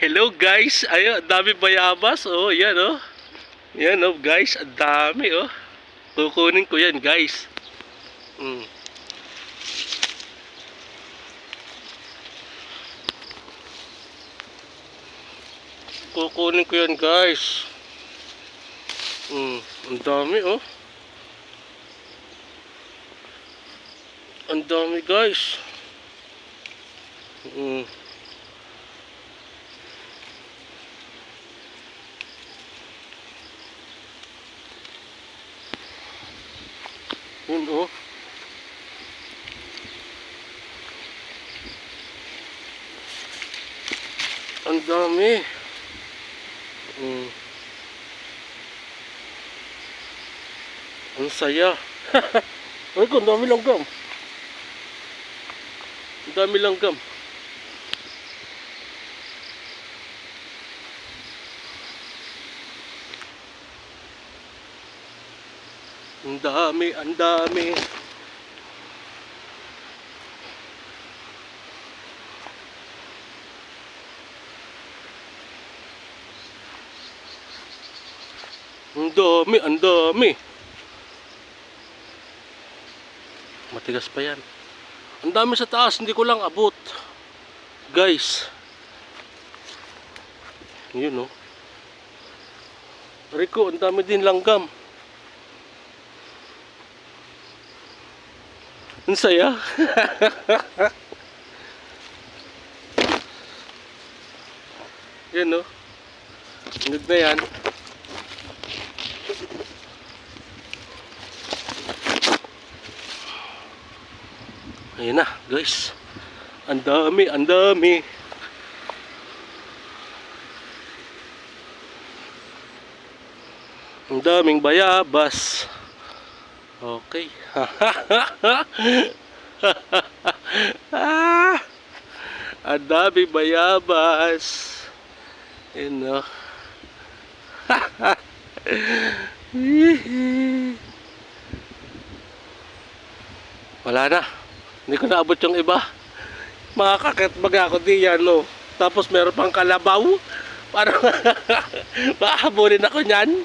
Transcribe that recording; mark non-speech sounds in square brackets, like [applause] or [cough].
Hello guys, ayun, dami bayabas, oh, yan oh. Yan oh guys, ang dami oh. Kukunin ko yan guys. Mm. Kukunin ko yan guys. Mm, ang dami oh. Ang dami guys. Mm. Yun oh. Ang dami. Mm. Ang saya. [laughs] Ay, ang dami langgam. Ang dami langgam. Ang dami, ang dami. Ang dami, ang dami. Matigas pa yan. Ang dami sa taas, hindi ko lang abot. Guys. Yun oh. Rico, ang dami din langgam. Ang saya. yan oh. Ang na yan. Ayun na, guys. Ang dami, ang dami. Ang daming bayabas. Okay. ah, [laughs] ang bayabas. Yun no. [laughs] Wala na. Hindi ko naabot yung iba. Makakakit baga ako di yan, no. Tapos meron pang kalabaw. Parang [laughs] makahabulin ako niyan.